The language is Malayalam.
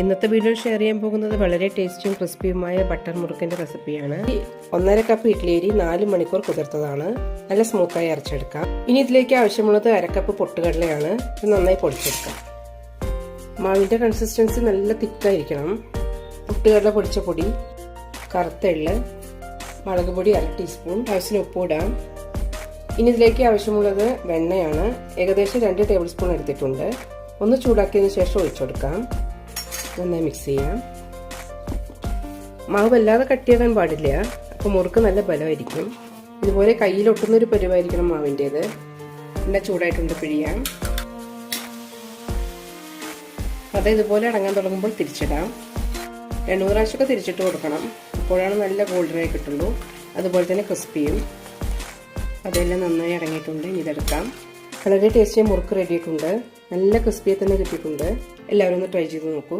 ഇന്നത്തെ വീഡിയോ ഷെയർ ചെയ്യാൻ പോകുന്നത് വളരെ ടേസ്റ്റിയും ക്രിസ്പിയുമായ ബട്ടർ മുറുക്കിന്റെ റെസിപ്പിയാണ് ഒന്നര കപ്പ് ഇഡ്ഡലി ഇഡ്ലിയരി നാല് മണിക്കൂർ കുതിർത്തതാണ്. നല്ല സ്മൂത്തായി അരച്ചെടുക്കാം. ഇനി ഇതിലേക്ക് ആവശ്യമുള്ളത് അരക്കപ്പ് പൊട്ടുകടലയാണ്. ഇത് നന്നായി പൊടിച്ചെടുക്കാം. മാവിന്റെ കൺസിസ്റ്റൻസി നല്ല തിക്കായിരിക്കണം. പൊട്ടുകടല പൊടിച്ച പൊടി കറുത്ത എള്ള് മുളക് പൊടി അര ടീസ്പൂൺ ആവശ്യത്തിന് ഉപ്പ് ഇടാം. ഇനി ഇതിലേക്ക് ആവശ്യമുള്ളത് വെണ്ണയാണ്. ഏകദേശം രണ്ട് ടേബിൾ സ്പൂൺ എടുത്തിട്ടുണ്ട്. ഒന്ന് ചൂടാക്കിയതിന് ശേഷം ഒഴിച്ചെടുക്കാം. നന്നായി മിക്സ് ചെയ്യാം. മാവ് വല്ലാതെ കട്ടിയാകാൻ പാടില്ല. അപ്പോൾ മുറുക്ക് നല്ല ബലമായിരിക്കും. ഇതുപോലെ കയ്യിലൊട്ടുന്നൊരു പരിവായിരിക്കണം മാവിന്റേത് നല്ല ചൂടായിട്ടുണ്ട് പിഴിയാം അത് ഇതുപോലെ അടങ്ങാൻ തുടങ്ങുമ്പോൾ തിരിച്ചിടാം. മൂന്ന് പ്രാവശ്യമൊക്കെ തിരിച്ചിട്ട് കൊടുക്കണം. അപ്പോഴാണ് നല്ല ഗോൾഡനായി കിട്ടുള്ളൂ. അതുപോലെ തന്നെ ക്രിസ്പിയും അതെല്ലാം നന്നായി അടങ്ങിയിട്ടുണ്ട്. ഇനി ഇതെടുക്കാം. വളരെ ടേസ്റ്റിയായി മുറുക്ക് റെഡിയായിട്ടുണ്ട് നല്ല ക്രിസ്പിയെ തന്നെ കിട്ടിയിട്ടുണ്ട്. എല്ലാവരും ഒന്ന് ട്രൈ ചെയ്ത് നോക്കൂ.